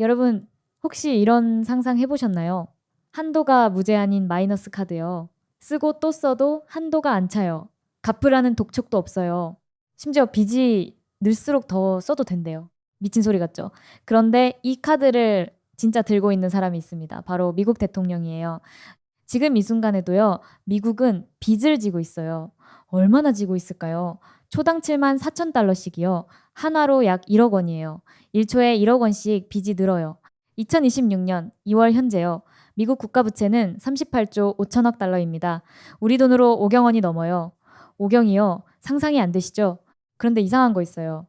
여러분 혹시 이런 상상 해보셨나요? 한도가 무제한인 마이너스 카드요. 쓰고 또 써도 한도가 안 차요. 갚으라는 독촉도 없어요. 심지어 빚이 늘수록 더 써도 된대요. 미친 소리 같죠? 그런데 이 카드를 진짜 들고 있는 사람이 있습니다. 바로 미국 대통령이에요. 지금 이 순간에도요, 미국은 빚을 지고 있어요. 얼마나 지고 있을까요? 초당 7만 4천 달러씩이요. 한화로 약 1억 원이에요. 1초에 1억 원씩 빚이 늘어요. 2026년 2월 현재요. 미국 국가 부채는 38조 5천억 달러입니다. 우리 돈으로 5경 원이 넘어요. 5경이요. 상상이 안 되시죠? 그런데 이상한 거 있어요.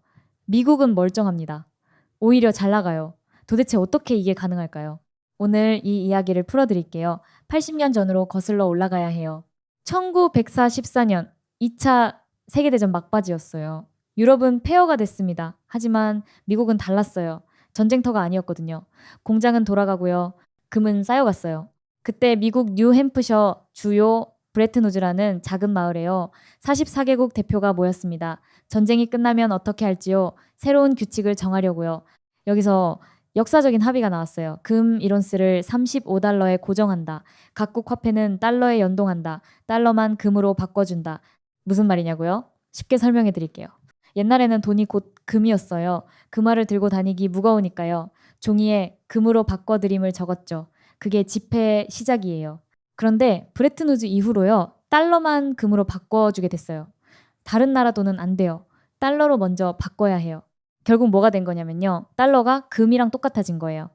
미국은 멀쩡합니다. 오히려 잘 나가요. 도대체 어떻게 이게 가능할까요? 오늘 이 이야기를 풀어드릴게요. 80년 전으로 거슬러 올라가야 해요. 1944년 2차 세계대전 막바지였어요. 유럽은 폐허가 됐습니다. 하지만 미국은 달랐어요. 전쟁터가 아니었거든요. 공장은 돌아가고요. 금은 쌓여갔어요. 그때 미국 뉴햄프셔 주요 브레트누즈라는 작은 마을에요. 44개국 대표가 모였습니다. 전쟁이 끝나면 어떻게 할지요? 새로운 규칙을 정하려고요. 여기서 역사적인 합의가 나왔어요. 금 1온스를 35달러에 고정한다. 각국 화폐는 달러에 연동한다. 달러만 금으로 바꿔준다. 무슨 말이냐고요? 쉽게 설명해 드릴게요. 옛날에는 돈이 곧 금이었어요. 금화를 들고 다니기 무거우니까요. 종이에 금으로 바꿔드림을 적었죠. 그게 지폐의 시작이에요. 그런데 브레트누즈 이후로요. 달러만 금으로 바꿔주게 됐어요. 다른 나라 돈은 안 돼요. 달러로 먼저 바꿔야 해요. 결국 뭐가 된 거냐면요. 달러가 금이랑 똑같아진 거예요.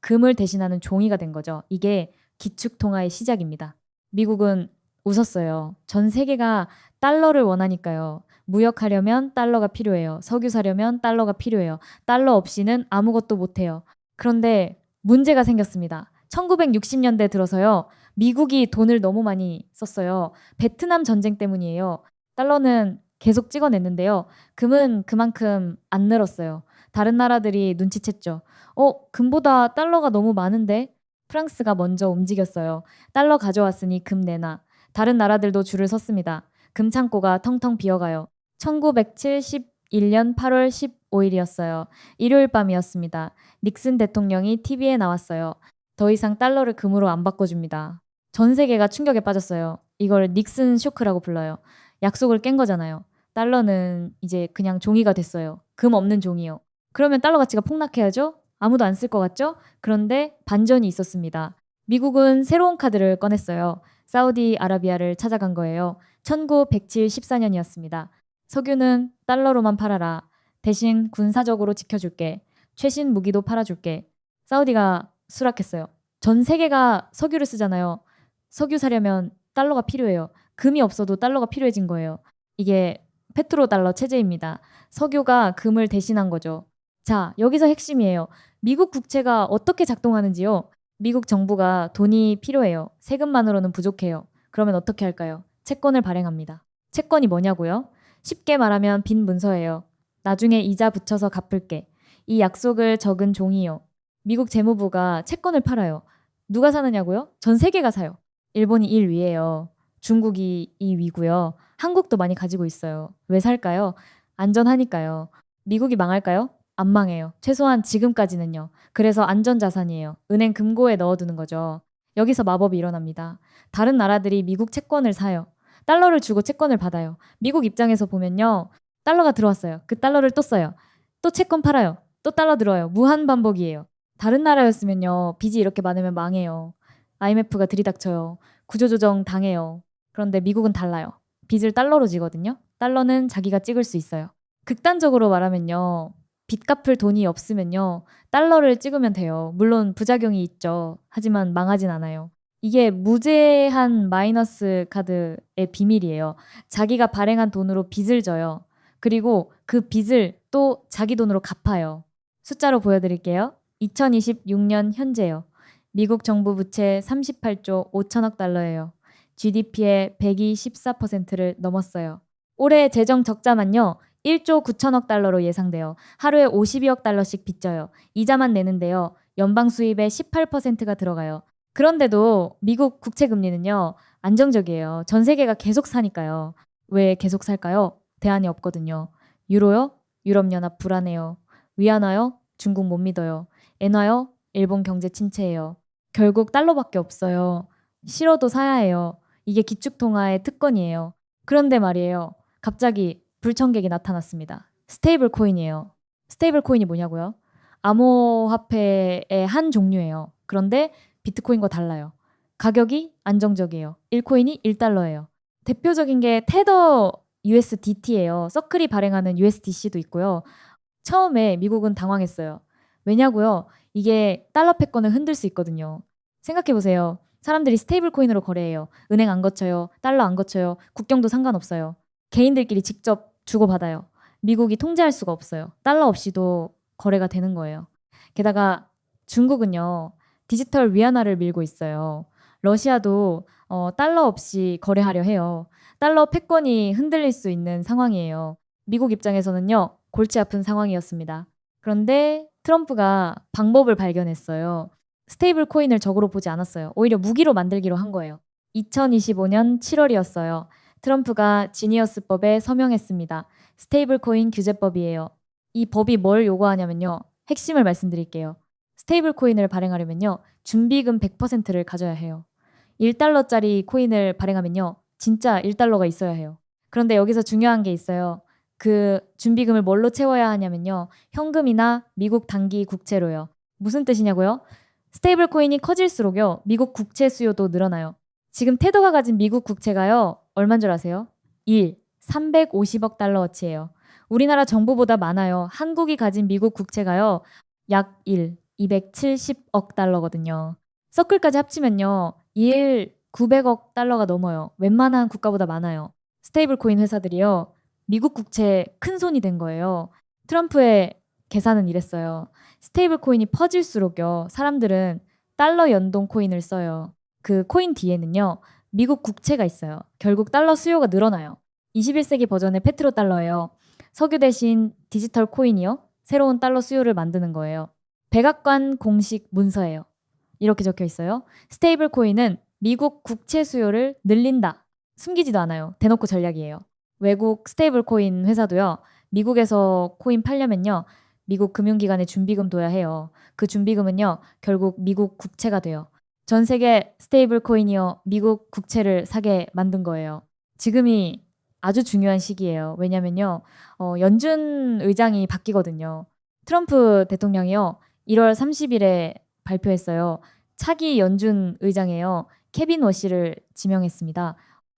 금을 대신하는 종이가 된 거죠. 이게 기축통화의 시작입니다. 미국은 웃었어요. 전 세계가 달러를 원하니까요. 무역하려면 달러가 필요해요. 석유 사려면 달러가 필요해요. 달러 없이는 아무것도 못해요. 그런데 문제가 생겼습니다. 1960년대 들어서요. 미국이 돈을 너무 많이 썼어요. 베트남 전쟁 때문이에요. 달러는 계속 찍어냈는데요. 금은 그만큼 안 늘었어요. 다른 나라들이 눈치챘죠. 어, 금보다 달러가 너무 많은데? 프랑스가 먼저 움직였어요. 달러 가져왔으니 금 내놔. 다른 나라들도 줄을 섰습니다. 금 창고가 텅텅 비어가요. 1971년 8월 15일이었어요. 일요일 밤이었습니다. 닉슨 대통령이 TV에 나왔어요. 더 이상 달러를 금으로 안 바꿔줍니다. 전 세계가 충격에 빠졌어요. 이걸 닉슨 쇼크라고 불러요. 약속을 깬 거잖아요. 달러는 이제 그냥 종이가 됐어요. 금 없는 종이요. 그러면 달러 가치가 폭락해야죠? 아무도 안 쓸 것 같죠? 그런데 반전이 있었습니다. 미국은 새로운 카드를 꺼냈어요. 사우디아라비아를 찾아간 거예요. 1914년이었습니다. 석유는 달러로만 팔아라. 대신 군사적으로 지켜줄게. 최신 무기도 팔아줄게. 사우디가 수락했어요. 전 세계가 석유를 쓰잖아요. 석유 사려면 달러가 필요해요. 금이 없어도 달러가 필요해진 거예요. 이게 페트로 달러 체제입니다. 석유가 금을 대신한 거죠. 자, 여기서 핵심이에요. 미국 국채가 어떻게 작동하는지요? 미국 정부가 돈이 필요해요. 세금만으로는 부족해요. 그러면 어떻게 할까요? 채권을 발행합니다. 채권이 뭐냐고요? 쉽게 말하면 빈 문서예요. 나중에 이자 붙여서 갚을게. 이 약속을 적은 종이요. 미국 재무부가 채권을 팔아요. 누가 사느냐고요? 전 세계가 사요. 일본이 1위예요. 중국이 2위고요. 한국도 많이 가지고 있어요. 왜 살까요? 안전하니까요. 미국이 망할까요? 안 망해요. 최소한 지금까지는요. 그래서 안전자산이에요. 은행 금고에 넣어두는 거죠. 여기서 마법이 일어납니다. 다른 나라들이 미국 채권을 사요. 달러를 주고 채권을 받아요. 미국 입장에서 보면요. 달러가 들어왔어요. 그 달러를 또 써요. 또 채권 팔아요. 또 달러 들어와요. 무한 반복이에요. 다른 나라였으면요. 빚이 이렇게 많으면 망해요. IMF가 들이닥쳐요. 구조조정 당해요. 그런데 미국은 달라요. 빚을 달러로 지거든요. 달러는 자기가 찍을 수 있어요. 극단적으로 말하면요. 빚 갚을 돈이 없으면요. 달러를 찍으면 돼요. 물론 부작용이 있죠. 하지만 망하진 않아요. 이게 무제한 마이너스 카드의 비밀이에요. 자기가 발행한 돈으로 빚을 져요. 그리고 그 빚을 또 자기 돈으로 갚아요. 숫자로 보여드릴게요. 2026년 현재요. 미국 정부 부채 38조 5천억 달러예요. GDP의 124%를 넘었어요. 올해 재정 적자만요. 1조 9천억 달러로 예상돼요. 하루에 52억 달러씩 빚져요. 이자만 내는데요. 연방 수입의 18%가 들어가요. 그런데도 미국 국채 금리는요. 안정적이에요. 전 세계가 계속 사니까요. 왜 계속 살까요? 대안이 없거든요. 유로요? 유럽연합 불안해요. 위안화요? 중국 못 믿어요. 엔화요? 일본 경제 침체예요. 결국 달러밖에 없어요. 싫어도 사야 해요. 이게 기축통화의 특권이에요. 그런데 말이에요. 갑자기 불청객이 나타났습니다. 스테이블 코인이에요. 스테이블 코인이 뭐냐고요? 암호화폐의 한 종류예요. 그런데 비트코인과 달라요. 가격이 안정적이에요. 1코인이 1달러예요. 대표적인 게 테더 USDT예요. 서클이 발행하는 USDC도 있고요. 처음에 미국은 당황했어요. 왜냐고요? 이게 달러 패권을 흔들 수 있거든요. 생각해 보세요. 사람들이 스테이블 코인으로 거래해요. 은행 안 거쳐요. 달러 안 거쳐요. 국경도 상관없어요. 개인들끼리 직접 주고받아요. 미국이 통제할 수가 없어요. 달러 없이도 거래가 되는 거예요. 게다가 중국은요. 디지털 위안화를 밀고 있어요. 러시아도 어, 달러 없이 거래하려 해요. 달러 패권이 흔들릴 수 있는 상황이에요. 미국 입장에서는요. 골치 아픈 상황이었습니다. 그런데 트럼프가 방법을 발견했어요. 스테이블 코인을 적으로 보지 않았어요. 오히려 무기로 만들기로 한 거예요. 2025년 7월이었어요. 트럼프가 지니어스법에 서명했습니다. 스테이블 코인 규제법이에요. 이 법이 뭘 요구하냐면요. 핵심을 말씀드릴게요. 스테이블 코인을 발행하려면요. 준비금 100%를 가져야 해요. 1달러짜리 코인을 발행하면요. 진짜 1달러가 있어야 해요. 그런데 여기서 중요한 게 있어요. 그 준비금을 뭘로 채워야 하냐면요. 현금이나 미국 단기 국채로요. 무슨 뜻이냐고요? 스테이블 코인이 커질수록요. 미국 국채 수요도 늘어나요. 지금 테더가 가진 미국 국채가요. 얼만 줄 아세요? 1. 350억 달러어치예요. 우리나라 정부보다 많아요. 한국이 가진 미국 국채가요. 약 1. 270억 달러거든요. 서클까지 합치면요. 1 900억 달러가 넘어요. 웬만한 국가보다 많아요. 스테이블 코인 회사들이요. 미국 국채 큰 손이 된 거예요. 트럼프의 계산은 이랬어요. 스테이블 코인이 퍼질수록요. 사람들은 달러 연동 코인을 써요. 그 코인 뒤에는요. 미국 국채가 있어요. 결국 달러 수요가 늘어나요. 21세기 버전의 페트로 달러예요. 석유 대신 디지털 코인이요. 새로운 달러 수요를 만드는 거예요. 백악관 공식 문서예요. 이렇게 적혀 있어요. 스테이블 코인은 미국 국채 수요를 늘린다. 숨기지도 않아요. 대놓고 전략이에요. 외국 스테이블 코인 회사도요. 미국에서 코인 팔려면요. 미국 금융기관에 준비금 둬야 해요. 그 준비금은요. 결국 미국 국채가 돼요. 전 세계 스테이블 코인이요. 미국 국채를 사게 만든 거예요. 지금이 아주 중요한 시기예요. 왜냐면요. 어, 연준 의장이 바뀌거든요. 트럼프 대통령이요. 1월 30일에 발표했어요. 차기 연준 의장이에요. 케빈 워시를 지명했습니다.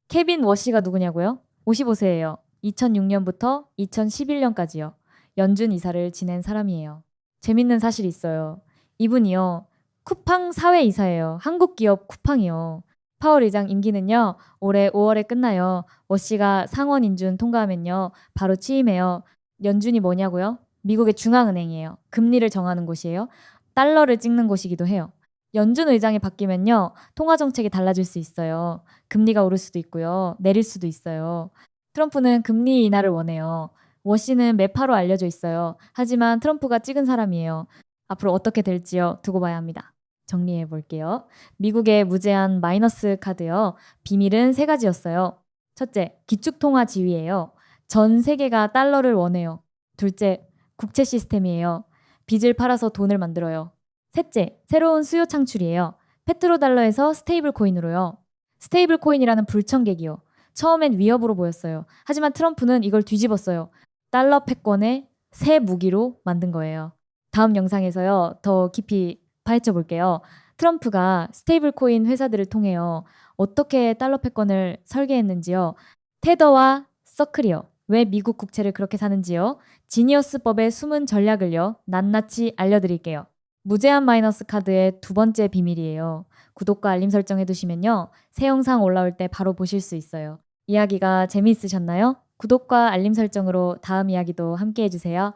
케빈 워시가 누구냐고요? 55세예요. 2006년부터 2011년까지요. 연준 이사를 지낸 사람이에요. 재밌는 사실이 있어요. 이분이요. 쿠팡 사회 이사예요. 한국 기업 쿠팡이요. 파월 의장 임기는요. 올해 5월에 끝나요. 워시가 상원 인준 통과하면요. 바로 취임해요. 연준이 뭐냐고요? 미국의 중앙은행이에요. 금리를 정하는 곳이에요. 달러를 찍는 곳이기도 해요. 연준 의장이 바뀌면요. 통화 정책이 달라질 수 있어요. 금리가 오를 수도 있고요. 내릴 수도 있어요. 트럼프는 금리 인하를 원해요. 워시는 매파로 알려져 있어요. 하지만 트럼프가 찍은 사람이에요. 앞으로 어떻게 될지요. 두고 봐야 합니다. 정리해 볼게요. 미국의 무제한 마이너스 카드요. 비밀은 세 가지였어요. 첫째, 기축통화 지위예요. 전 세계가 달러를 원해요. 둘째, 국채 시스템이에요. 빚을 팔아서 돈을 만들어요. 셋째, 새로운 수요 창출이에요. 페트로달러에서 스테이블 코인으로요. 스테이블 코인이라는 불청객이요. 처음엔 위협으로 보였어요. 하지만 트럼프는 이걸 뒤집었어요. 달러 패권의 새 무기로 만든 거예요. 다음 영상에서요. 더 깊이 파헤쳐 볼게요. 트럼프가 스테이블 코인 회사들을 통해요. 어떻게 달러 패권을 설계했는지요. 테더와 서클이요. 왜 미국 국채를 그렇게 사는지요. 지니어스법의 숨은 전략을요. 낱낱이 알려드릴게요. 무제한 마이너스 카드의 두 번째 비밀이에요. 구독과 알림 설정 해두시면요. 새 영상 올라올 때 바로 보실 수 있어요. 이야기가 재미있으셨나요? 구독과 알림 설정으로 다음 이야기도 함께 해주세요.